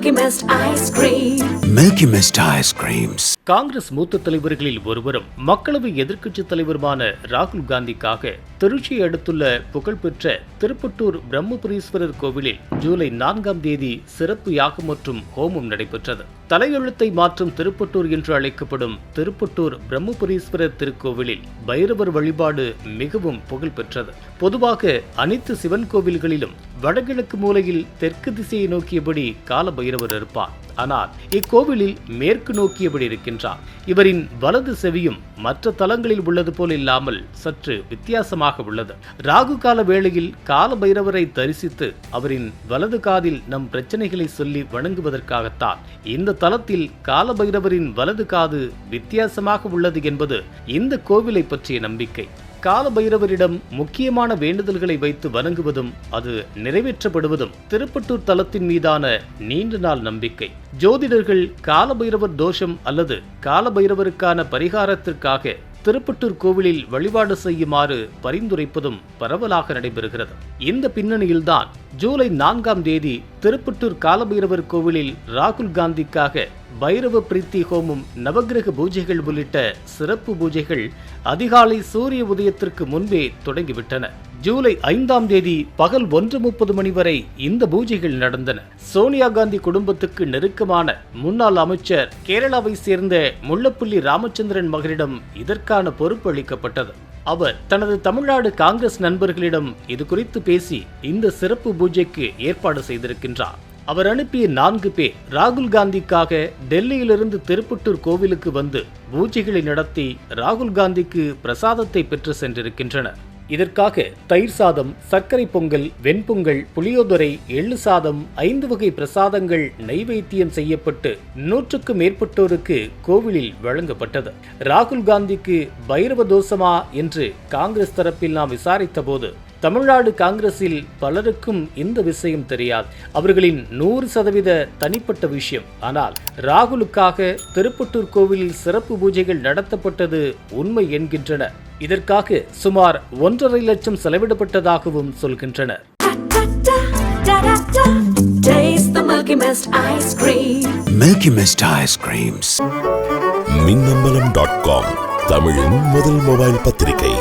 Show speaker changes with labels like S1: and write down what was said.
S1: Milky Mist ice
S2: creams.
S3: Congress மூத்த தலைவர்களில் ஒருவரும் மக்களவை எதிர்க்கட்சித் தலைவருமான ராகுல் காந்திக்காக திருச்சியை அடுத்துள்ள புகழ்பெற்ற திருப்பட்டூர் பிரம்மபுரீஸ்வரர் கோவிலில் ஜூலை நான்காம் தேதி சிறப்பு யாகம் மற்றும் ஹோமம் நடைபெற்றது. தலையெழுத்தை மாற்றும் திருப்பட்டூர் என்று அழைக்கப்படும் திருப்பட்டூர் பிரம்மபுரீஸ்வரர் திருக்கோவிலில் பைரவர் வழிபாடு மிகவும் புகழ் பெற்றது பொதுவாக அனைத்து சிவன் கோவில்களிலும் வடகிழக்கு மூலையில் தெற்கு திசையை நோக்கியபடி கால பைரவர் இருப்பார். ஆனால் இக்கோவிலில் மேற்கு நோக்கியபடி இருக்கின்றார் இவரின் வலது செவியும் மற்ற தலங்களில் உள்ளது போல் இல்லாமல் சற்று வித்தியாசமாக உள்ளது. ராகு கால வேளையில் கால பைரவரை தரிசித்து அவரின் வலது காதில் நம் பிரச்சனைகளை சொல்லி வணங்குவதற்காகத்தான் இந்த தலத்தில் கால பைரவரின் வலது காது வித்தியாசமாக உள்ளது என்பது இந்த கோவிலை பற்றிய நம்பிக்கை. காலபைரவரிடம் முக்கியமான வேண்டுதல்களை வைத்து வணங்குவதும் அது நிறைவேற்றப்படுவதும் திருப்பட்டூர் தலத்தின் மீதான நீண்ட நாள் நம்பிக்கை. ஜோதிடர்கள் கால பைரவர் தோஷம் அல்லது கால பைரவருக்கான பரிகாரத்திற்காக திருப்பட்டூர் கோவிலில் வழிபாடு செய்யுமாறு பரிந்துரைப்பதும் பரவலாக நடைபெறுகிறது. இந்த பின்னணியில்தான் ஜூலை நான்காம் தேதி திருப்பட்டூர் காலபைரவர் கோவிலில் ராகுல் காந்திக்காக பைரவ பிரீத்தி ஹோமம் நவக்கிரக பூஜைகள் உள்ளிட்ட சிறப்பு பூஜைகள் அதிகாலை சூரிய உதயத்திற்கு முன்பே தொடங்கிவிட்டன. ஜூலை ஐந்தாம் தேதி பகல் ஒன்று முப்பது மணி வரை இந்த பூஜைகள் நடந்தன. சோனியா காந்தி குடும்பத்துக்கு நெருக்கமான முன்னாள் அமைச்சர் கேரளாவை சேர்ந்த முள்ளப்புள்ளி ராமச்சந்திரன் மகனிடம் இதற்கான பொறுப்பு அளிக்கப்பட்டது. அவர் தனது தமிழ்நாடு காங்கிரஸ் நண்பர்களிடம் இது குறித்து பேசி இந்த சிறப்பு பூஜைக்கு ஏற்பாடு செய்திருக்கின்றார். அவர் அனுப்பிய நான்கு பேர் ராகுல் காந்திக்காக டெல்லியிலிருந்து திருப்பட்டூர் கோவிலுக்கு வந்து பூஜைகளை நடத்தி ராகுல் காந்திக்கு பிரசாதத்தை பெற்று சென்றிருக்கின்றனர். இதற்காக தயிர் சாதம் சர்க்கரை பொங்கல் வெண்பொங்கல் புளியோதரை எள்ளு சாதம் ஐந்து வகை பிரசாதங்கள் நைவேத்தியம் செய்யப்பட்டு நூற்றுக்கும் மேற்பட்டோருக்கு கோவிலில் வழங்கப்பட்டது. ராகுல் காந்திக்கு பைரவ தோஷமா என்று காங்கிரஸ் தரப்பில் நாம் விசாரித்த போது தமிழ்நாடு காங்கிரஸில் பலருக்கும் இந்த விஷயம் தெரியாது அவர்களின் நூறு சதவீத தனிப்பட்ட விஷயம் ஆனால் ராகுலுக்காக திருப்பட்டூர் கோவிலில் சிறப்பு பூஜைகள் நடத்தப்பட்டது உண்மை என்கின்றனர் இதற்காக சுமார் ஒன்றரை லட்சம் செலவிடப்பட்டதாகவும் சொல்கின்றனர்
S1: Milky Mist ice cream.
S2: Milky Mist ice creams.
S4: Minnambalam dot com தமிழின் முதல் மொபைல் பத்திரிகை